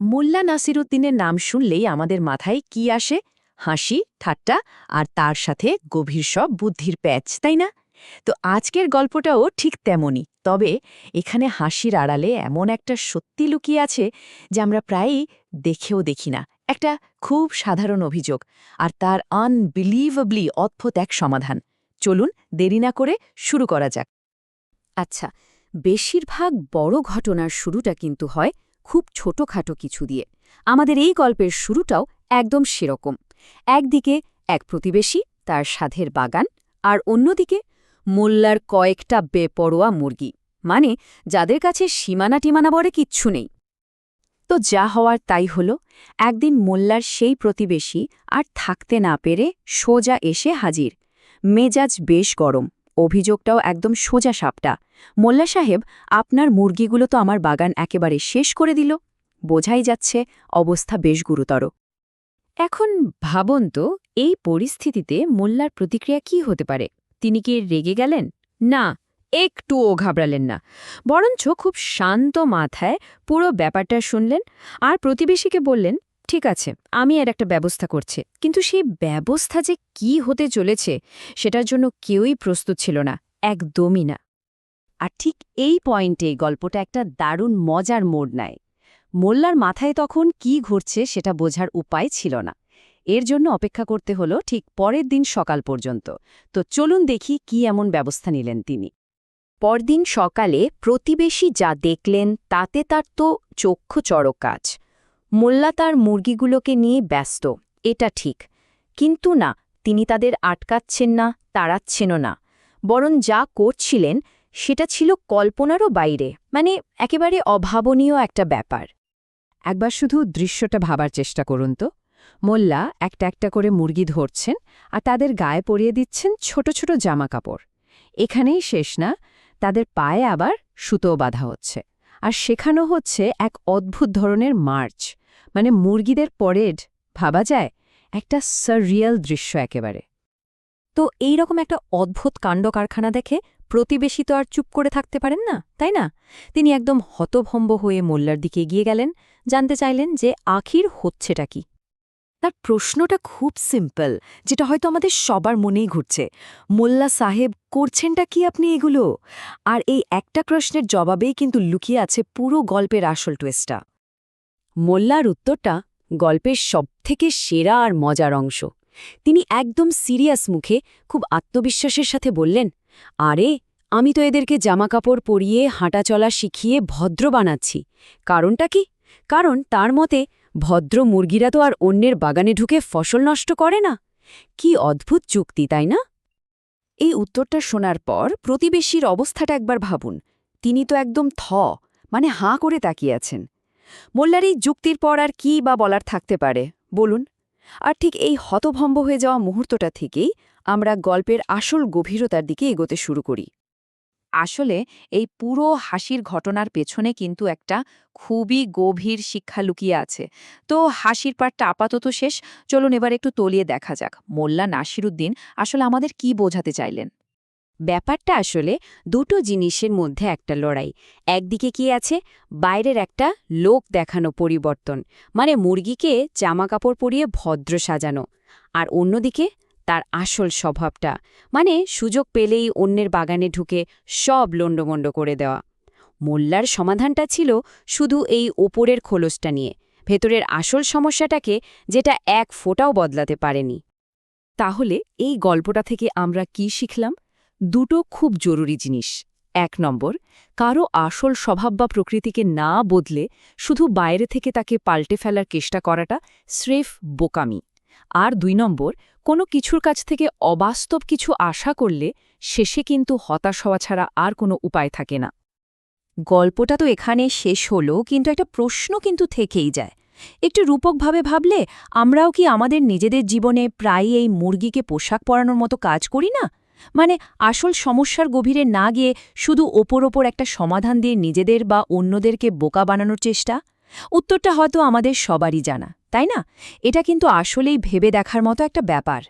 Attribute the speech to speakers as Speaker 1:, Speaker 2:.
Speaker 1: মোল্লা নাসিরুদ্দিনের নাম শুনলেই আমাদের মাথায় কি আসে? হাসি, ঠাট্টা আর তার সাথে গভীর সব বুদ্ধির প্যাচ, তাই না? তো আজকের গল্পটাও ঠিক তেমনই, তবে এখানে হাসির আড়ালে এমন একটা সত্যি লুকিয়ে আছে যে আমরা প্রায়ই দেখেও দেখি না। একটা খুব সাধারণ অভিযোগ আর তার আনবিলিভেবলি অদ্ভুত এক সমাধান। চলুন দেরি না করে শুরু করা যাক।
Speaker 2: আচ্ছা বেশিরভাগ বড় ঘটনার শুরুটা কিন্তু হয় খুব ছোটখাটো কিছু দিয়ে। আমাদের এই গল্পের শুরুটাও একদম সেরকম। একদিকে এক প্রতিবেশী, তার সাধের বাগান, আর অন্যদিকে মোল্লার কয়েকটা বেপরোয়া মুরগি মানে যাদের কাছে সীমানা টিমানা বলে কিচ্ছু নেই।
Speaker 1: তো যা হওয়ার তাই হল, একদিন মোল্লার সেই প্রতিবেশী আর থাকতে না পেরে সোজা এসে হাজির। মেজাজ বেশ গরম। অভিযোগটাও একদম সোজা সাপটা। মোল্লা সাহেব, আপনার মুরগিগুলো তো আমার বাগান একেবারে শেষ করে দিল। বোঝাই যাচ্ছে অবস্থা বেশ গুরুতর।
Speaker 2: এখন ভাবন তো, এই পরিস্থিতিতে মোল্লার প্রতিক্রিয়া কি হতে পারে? তিনি কি রেগে গেলেন? না, একটুও ঘাবড়ালেন না। বরঞ্চ খুব শান্ত মাথায় পুরো ব্যাপারটা শুনলেন আর প্রতিবেশীকে বললেন ঠিক আছে, আমি এর একটা ব্যবস্থা করছি। কিন্তু সেই ব্যবস্থা যে কি হতে চলেছে, সেটার জন্য কেউই প্রস্তুত ছিল না, একদমই না।
Speaker 1: আর ঠিক এই পয়েন্টে গল্পটা একটা দারুণ মজার মোড় নেয়। মোল্লার মাথায় তখন কি ঘুরছে সেটা বোঝার উপায় ছিল না। এর জন্য অপেক্ষা করতে হলো ঠিক পরের দিন সকাল পর্যন্ত। তো চলুন দেখি কি এমন ব্যবস্থা নিলেন তিনি। পরদিন সকালে প্রতিবেশী যা দেখলেন, তাতে তার তো চক্ষু চড়ক কাজ। মোল্লা তার মুরগিগুলোকে নিয়ে ব্যস্ত, এটা ঠিক। কিন্তু না, তিনি তাদের আটকাচ্ছেন না, তাড়াচ্ছেনও না। বরং যা করছিলেন, সেটা ছিল কল্পনারও বাইরে মানে একেবারে অভাবনীয় একটা ব্যাপার। একবার শুধু দৃশ্যটা ভাবার চেষ্টা করুন তো। মোল্লা একটা একটা করে মুরগি ধরছেন আর তাদের গায়ে পরিয়ে দিচ্ছেন ছোট ছোট জামা কাপড় এখানেই শেষ না, তাদের পায়ে আবার সুতো বাঁধা হচ্ছে। আর শেখানো হচ্ছে এক অদ্ভুত ধরনের মার্চ। মানে মুরগিদের পরেড ভাবা যায়, একটা সারিয়াল দৃশ্য একেবারে। তো এই রকম একটা অদ্ভুত কাণ্ড কারখানা দেখে প্রতিবেশী তো আর চুপ করে থাকতে পারেন না, তাই না? তিনি একদম হতভম্ব হয়ে মোল্লার দিকে এগিয়ে গেলেন, জানতে চাইলেন যে আখির হচ্ছেটা কি। তার প্রশ্নটা খুব সিম্পল যেটা হয়তো আমাদের সবার মনেই ঘুরছে। মোল্লা সাহেব করছেনটা কি আপনি এগুলো? আর এই একটা প্রশ্নের জবাবেই কিন্তু লুকিয়ে আছে পুরো গল্পের আসল টুয়েস্টটা মোল্লার উত্তরটা গল্পের সবথেকে সেরা আর মজার অংশ। তিনি একদম সিরিয়াস মুখে খুব আত্মবিশ্বাসের সাথে বললেন, আরে, আমি তো এদেরকে জামাকাপড় পরিয়ে, হাঁটাচলা শিখিয়ে ভদ্র বানাচ্ছি। কারণটা কি? কারণ তার মতে ভদ্র মুরগিরা তো আর অন্যের বাগানে ঢুকে ফসল নষ্ট করে না। কি অদ্ভুত চুক্তি, তাই না? এই উত্তরটা শোনার পর প্রতিবেশীর অবস্থাটা একবার ভাবুন। তিনি তো একদম থ মানে হাঁ করে তাকিয়ে আছেন। মোল্লার এই যুক্তির পর আর কি বা বলার থাকতে পারে, বলুন। আর ঠিক এই হতভম্ব হয়ে যাওয়া মুহূর্তটা থেকেই আমরা গল্পের আসল গভীরতার দিকে এগোতে শুরু করি। আসলে এই পুরো হাসির ঘটনার পেছনে কিন্তু একটা খুবই গভীর শিক্ষা লুকিয়ে আছে। তো হাসির পাটটা আপাতত শেষ, চলুন এবার একটু তলিয়ে দেখা যাক। মোল্লা নাসিরুদ্দিন আসলে আমাদের কি বোঝাতে চাইলেন? ব্যাপারটা আসলে দুটো জিনিসের মধ্যে একটা লড়াই। একদিকে কি আছে? বাইরের একটা লোক দেখানো পরিবর্তন। মানে মুরগিকে জামাকাপড় পরিয়ে ভদ্র সাজানো। আর অন্যদিকে তার আসল স্বভাবটা। মানে সুযোগ পেলেই অন্যের বাগানে ঢুকে সব লণ্ডমণ্ড করে দেওয়া। মোল্লার সমাধানটা ছিল শুধু এই ওপরের খোলসটা নিয়ে। ভেতরের আসল সমস্যাটাকে যেটা এক ফোঁটাও বদলাতে পারেনি। তাহলে এই গল্পটা থেকে আমরা কি শিখলাম? দুটো খুব জরুরি জিনিস। এক নম্বর, কারও আসল স্বভাব বা প্রকৃতিকে না বদলে শুধু বাইরে থেকে তাকে পাল্টে ফেলার চেষ্টা করাটা স্রেফ বোকামি। আর দুই নম্বর কোনো কিছুর কাছ থেকে অবাস্তব কিছু আশা করলে শেষে কিন্তু হতাশ হওয়া ছাড়া আর কোনো উপায় থাকে না। গল্পটা তো এখানে শেষ হলো, কিন্তু একটা প্রশ্ন কিন্তু থেকেই যায়। একটু রূপকভাবে ভাবলে, আমরাও কি আমাদের নিজেদের জীবনে প্রায়ই এই মুরগিকে পোশাক পরানোর মতো কাজ করি না? মানে আসল সমস্যার গভীরে না গিয়ে শুধু ওপর ওপর একটা সমাধান দিয়ে নিজেদের বা অন্যদেরকে বোকা বানানোর চেষ্টা? উত্তরটা হয়তো আমাদের সবারই জানা, তাই না? এটা কিন্তু আসলেই ভেবে দেখার মতো একটা ব্যাপার।